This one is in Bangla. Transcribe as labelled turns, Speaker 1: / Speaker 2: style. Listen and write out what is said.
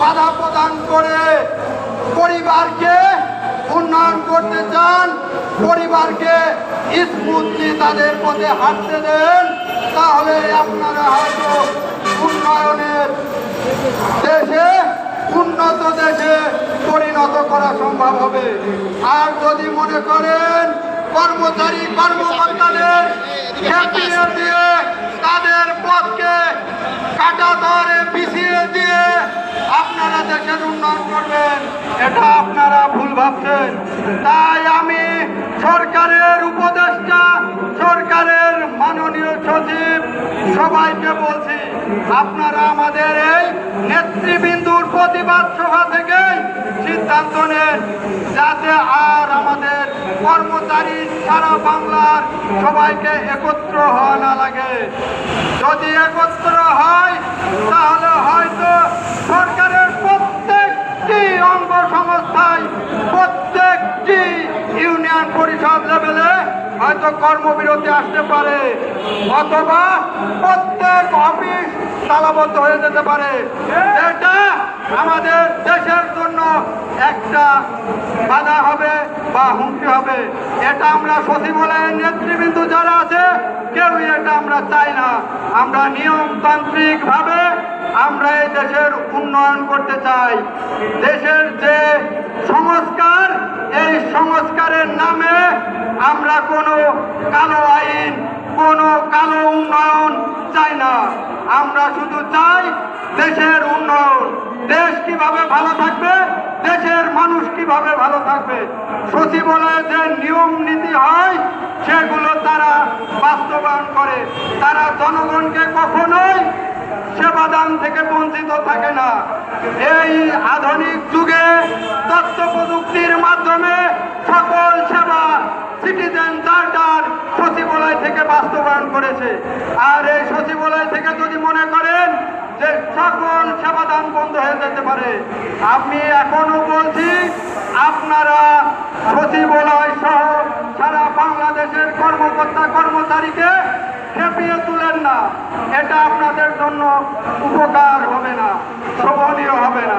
Speaker 1: বাধা প্রদান করে পরিবারকে উন্নয়ন করতে চান, পরিবারকে স্মুথলি তাদের পথে হাঁটতে দেন, তাহলে আপনারা হয়তো উন্নয়নের দেশে, উন্নত দেশে পরিণত করা সম্ভব হবে। আর যদি মনে করেন, কর্মচারী, কর্মকর্তাদের দিয়ে তাদের পথকে কাটা দরে পিছিয়ে দিয়ে আপনারা দেশের উন্নয়ন করবেন, এটা আপনারা ভুল ভাবছেন। তাই আমি সরকারের উপদেষ্টা, সরকারের মাননীয় সচিব সবাইকে বলছি, আপনারা আমাদের এই নেতৃবৃন্দুর প্রতিবাদ সভা থেকে সিদ্ধান্ত নেন, যাতে আর আমাদের কর্মচারী সারা বাংলার সবাইকে একত্র হওয়া না লাগে। যদি একত্র হয় তাহলে হয়তো সরকারের প্রত্যেকটি অঙ্গ সংস্থায়, প্রত্যেকটি ইউনিয়ন পরিষদ লেভেলে হয়তো কর্মবিরতি আসতে পারে, অথবা প্রত্যেক অফিস তালাবদ্ধ হয়ে যেতে পারে। এটা আমাদের দেশের একটা বাধা হবে বা হুমকি হবে। এটা আমরা সচিবালয়ের নেতৃবৃন্দ যারা আছে, কেউই এটা আমরা চাই না। আমরা নিয়মতান্ত্রিক ভাবে আমরা এই দেশের উন্নয়ন করতে চাই। দেশের যে সংস্কার, এই সংস্কারের নামে আমরা কোনো কালো আইন, কোনো কালো উন্নয়ন চাই না। আমরা শুধু চাই দেশের উন্নয়ন। দেশ কীভাবে ভালো থাকবে কীভাবে ভালো থাকবে? সচিবালয়ে যে নিয়ম নীতি হয়, সেগুলো তারা বাস্তবায়ন করে। তারা জনগণকে কখনোই সেবাদান থেকে বঞ্চিত থাকে না। এই আধুনিক যুগে তথ্য প্রযুক্তির মাধ্যমে সকল সেবা সিটিজেন চার্টার সচিবালয় থেকে বাস্তবায়ন করেছে। আর এই সচিবালয় থেকে যদি মনে করেন যে সকল সেবাদান বন্ধ হয়ে যেতে পারে আমি এখনও বলছি আপনারা সচিবালয় সহ সারা বাংলাদেশের কর্মকর্তা কর্মচারীকে খেপিয়ে তুলেন না। এটা আপনাদের জন্য উপকার হবে না, শোভনীয় হবে না।